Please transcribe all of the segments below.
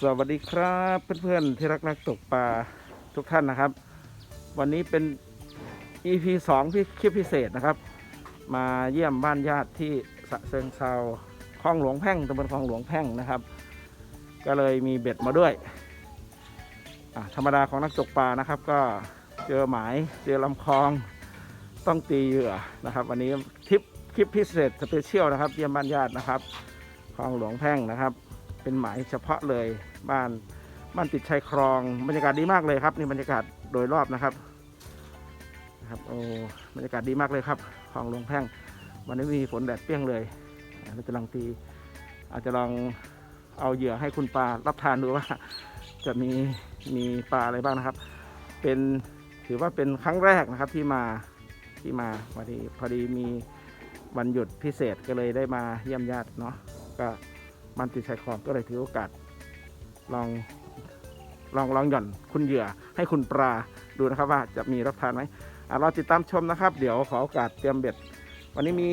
สวัสดีครับเพื่อนๆที่รักนักตกปลาทุกท่านนะครับ วันนี้เป็น EP 2ที่คลิปพิเศษนะครับ มาเยี่ยมบ้านญาติที่สะเซิงเซาคลองหลวงแพ่งตำบลคลองหลวงแพ่งนะครับ ก็เลยมีเบ็ดมาด้วยธรรมดาของนักตกปลานะครับ ก็เจอหมายเจอลำคลองต้องตีเหยื่อนะครับ วันนี้ทริปคลิปพิเศษสเปเชียลนะครับ เยี่ยมบ้านญาตินะครับคลองหลวงแพ่งนะครับ เป็นหมายเฉพาะเลยบ้านบ้านติดชายคลอง บรรยากาศดีมากเลยครับนี่บรรยากาศโดยรอบนะครับนะครับโอ้บรรยากาศดีมากเลยครับคลองลงแพ่ง วันนี้มีฝนแดดเปรี้ยงเลยอาเราจะลองตี อาจจะลองเอาเหยื่อให้คุณปลารับทานดูว่าจะมีมีปลาอะไรบ้างนะครับ เป็นถือว่าเป็นครั้งแรกนะครับที่มาที่มาพอดีพอดีมีวันหยุดพิเศษก็เลยได้มาเยี่ยมญาติเนาะก็ มันติดชายคลองก็เลยถือโอกาส ลองลองลองหย่อนคุณเหยื่อให้คุณปลาดูนะครับว่าจะมีรับทานไหมเราติดตามชมนะครับ เดี๋ยวขอโอกาสเตรียมเบ็ด วันนี้มี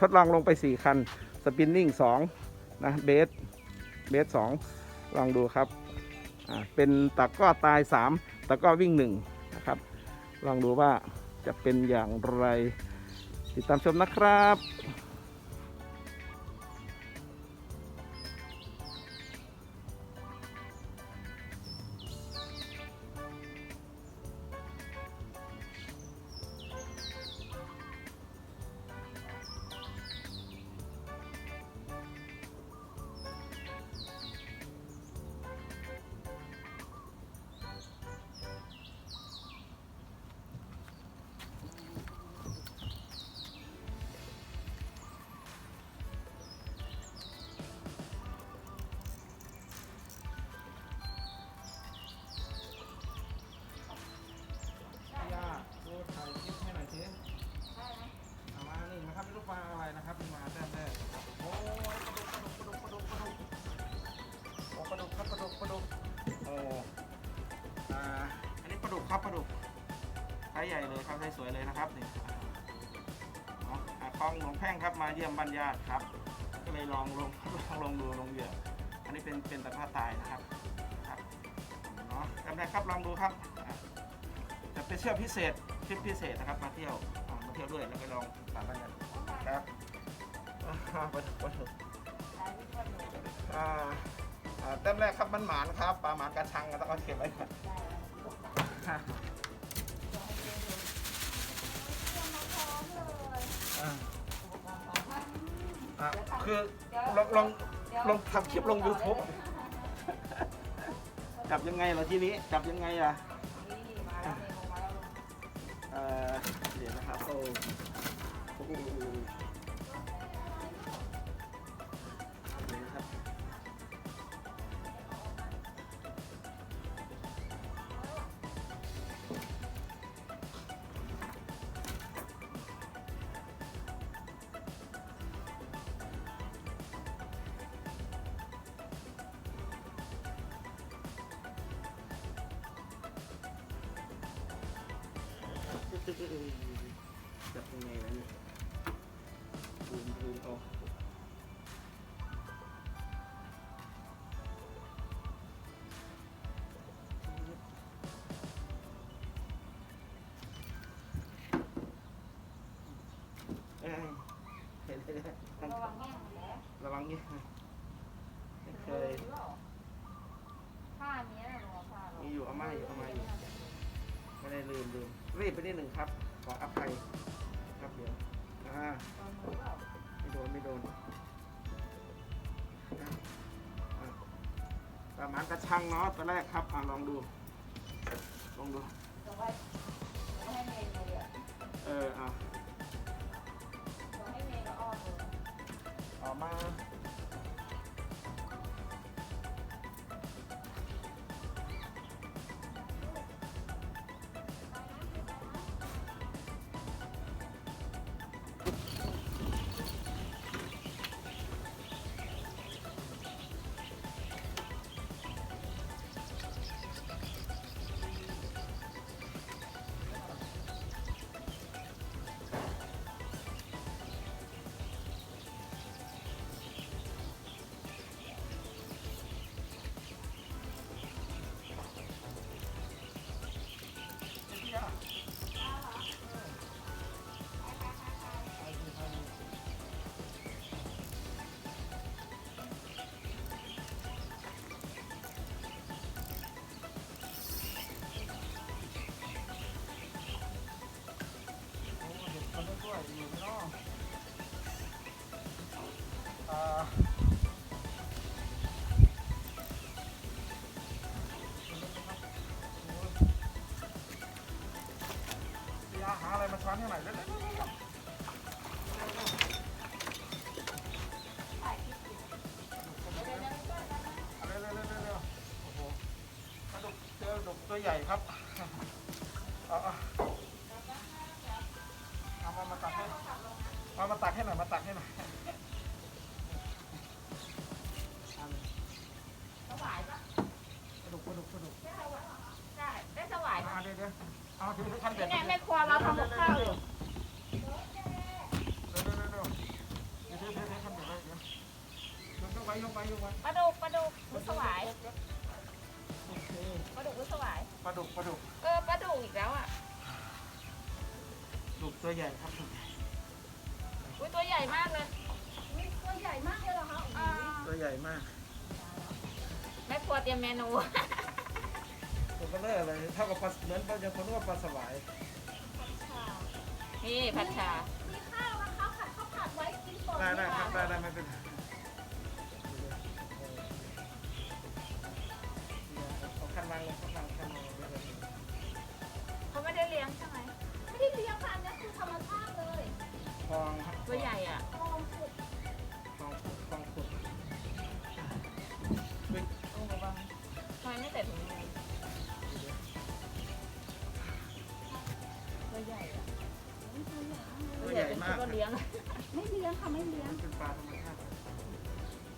ทดลองลงไป 4 คัน สปินนิ่ง2นะเบสเบส2ลองดูครับเป็นตะก้อตาย 3ตะก้อวิ่ง1นะครับ ลองดูว่าจะเป็นอย่างไร ติดตามชมนะครับ ครับปลาดุกไซส์ใหญ่เลยครับไซส์สวยเลยนะครับนี่เนาะอ่าคลองหลวงแพ่งครับมาเยี่ยมบรรยาติครับ ก็เลยลองลงลองลงดูลงเหยื่ออันนี้เป็นเป็นตะภาตายนะครับครับเนาะแต้มแรกครับลองดูครับจะเป็นเที่ยวพิเศษทริปพิเศษนะครับมาเที่ยวมาเที่ยวด้วยแล้วก็ลองปลาบ้านกันครับอ่าปลาดุกปลาดุกอ่าอ่าแต้มแรกครับมันหมานครับปลาหมานกระชังก็ต้องเอาเก็บไว้ก่อน อ่าอ่าอ่าคือลองลองลองทำคลิปลง YouTube จับยังไงเหรอทีนี้จับยังไงอะเอ่อเดี๋ยวนะครับโอ้ ระวังเนี่ยไม่เคยผ้าเนี้ยหรอผ้าหรอมีอยู่เอามาอยู่เอามาอยู่ ไม่ได้ลืมลืมรีบไปนิดหนึ่งครับ ขออภัยครับเดี๋ยวอ่าตอนนู้นเปล่าไม่โดนไม่โดนอะอะประมาณกระชังเนาะตอนแรกครับอะลองดูลองดูจะไช้อนให้หน่อเร็วเร็เร็กระดุกตัวใหญ่ครับเอาเอาเอามาตักให้มามาตักให้หน่อยมาตักให้หน่อยสวายปะกระดูกกระดูกกระดูกได้ได้สวายอ่เดี๋ยว นเบ็ดนี่ไงแม่ครัวเราทำกับข้าวอยู่เดี๋ยวเดี๋ยวเดี๋ยวเดี๋ยวเดี๋ยวถือถือถือคันเบ็ดไว้เดี๋ยวยกไว้ยกไว้ยกไว้ปลาดุกปลาดุกหรือสวายโอเคปลาดุกหรือสวายปลาดุกปลาดุกเออปลาดุกอีกแล้วอะดุกตัวใหญ่ครับตัวใหญ่อุ้ยตัวใหญ่มากเลยตัวใหญ่มากเลยเหรอคะอ่าตัวใหญ่มากแม่ครัวเตรียมเมนู ตัวเบลอเลยเท่ากับปลาเหมือนปลาจะคนว่าปลาสวายนี่ผัดชามีข้าวนะคะผัดข้าวผัดไว้กินก่อนได้ได้ดีกครัว่าบได้ได้ไม่เป็นไรเอาคันวางเลยคันวางคันวางเลยเขาไม่ได้เลี้ยงใช่ไหมไม่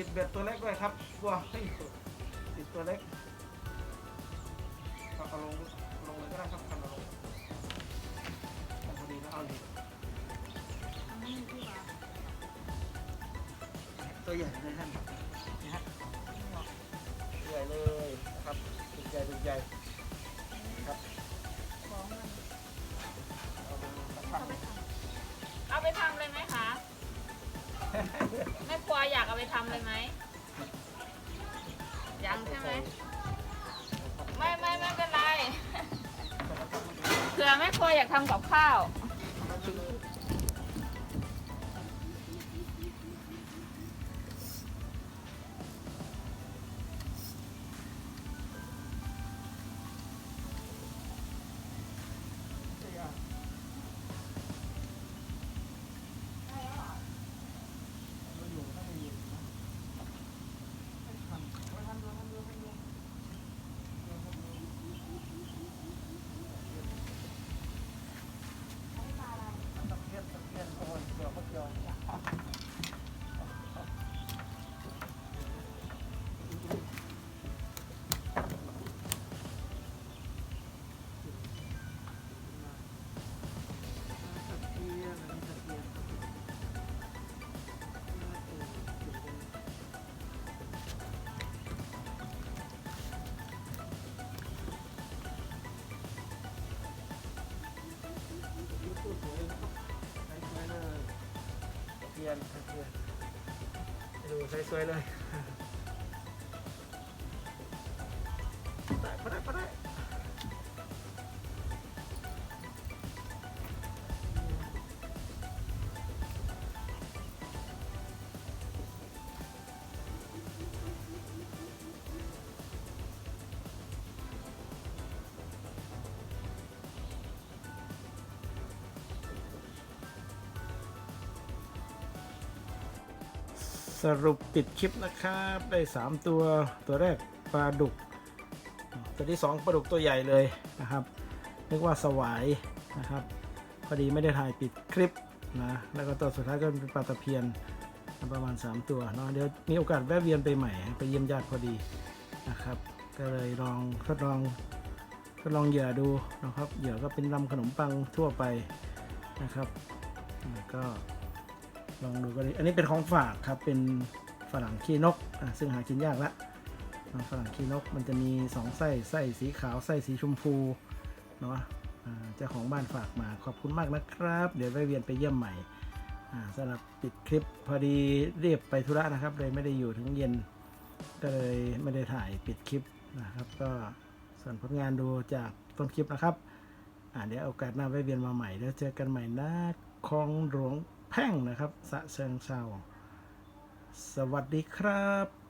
ติดเบ็ดตัวเล็กด้วยครับกลัวเฮ้ยติดตัวเล็กเอาเอาลงลงเลยก็ได้ครับคันเอาลงพอดีแล้วเอาอยู่ตัวใหญ่เลยท่านนี่ฮะตัวใหญ่เลยนะครับตัวใหญ่ตัวใหญ่ครับเอาลงสักพักเอาไปทำเลยไหมคะ แม่ครัวอยากเอาไปทำเลยไหมยังใช่ไหมไม่ไม่ไม่เป็นไรเผื่อแม่ครัวอยากทำกับข้าว เียนเทียนดูสวยๆเลย ได้ก็ได้ก็ได้ สรุปปิดคลิปนะครับ ได้ 3 ตัวตัวแรกปลาดุก ตัวที่ 2ปลาดุกตัวใหญ่เลยนะครับนึกว่าสวายนะครับพอดีไม่ได้ถ่ายปิดคลิปนะแล้วก็ตัวสุดท้ายก็เป็นปลาตะเพียนประมาณ 3 ตัวเนาะเดี๋ยวมีโอกาสแวะเวียนไปใหม่ไปเยี่ยมญาติพอดีนะครับ ก็เลยลองทดลองทดลองเหยื่อดูนะครับเหยื่อก็เป็นลำขนมปังทั่วไปนะครับก็ ลองดูก็ดีอันนี้เป็นของฝากครับ เป็นฝรั่งขี้นกอะซึ่งหากินยากละฝรั่งขี้นกมันจะมีสองไส้ไส้สีขาวไส้สีชมพูเนาะอ่าเจ้าของบ้านฝากมาขอบคุณมากนะครับ เดี๋ยวไปเวียนไปเยี่ยมใหม่อ่าสำหรับปิดคลิปพอดีเรียบไปธุระนะครับ เลยไม่ได้อยู่ถึงเย็น ก็เลยไม่ได้ถ่ายปิดคลิปนะครับ ก็ส่วนผลงานดูจากต้นคลิปนะครับอ่าเดี๋ยวโอกาสหน้าไปเวียนมาใหม่แล้วเจอกันใหม่นะคลองหลวง แพ่งนะครับสะเชิงเซาสวัสดีครับ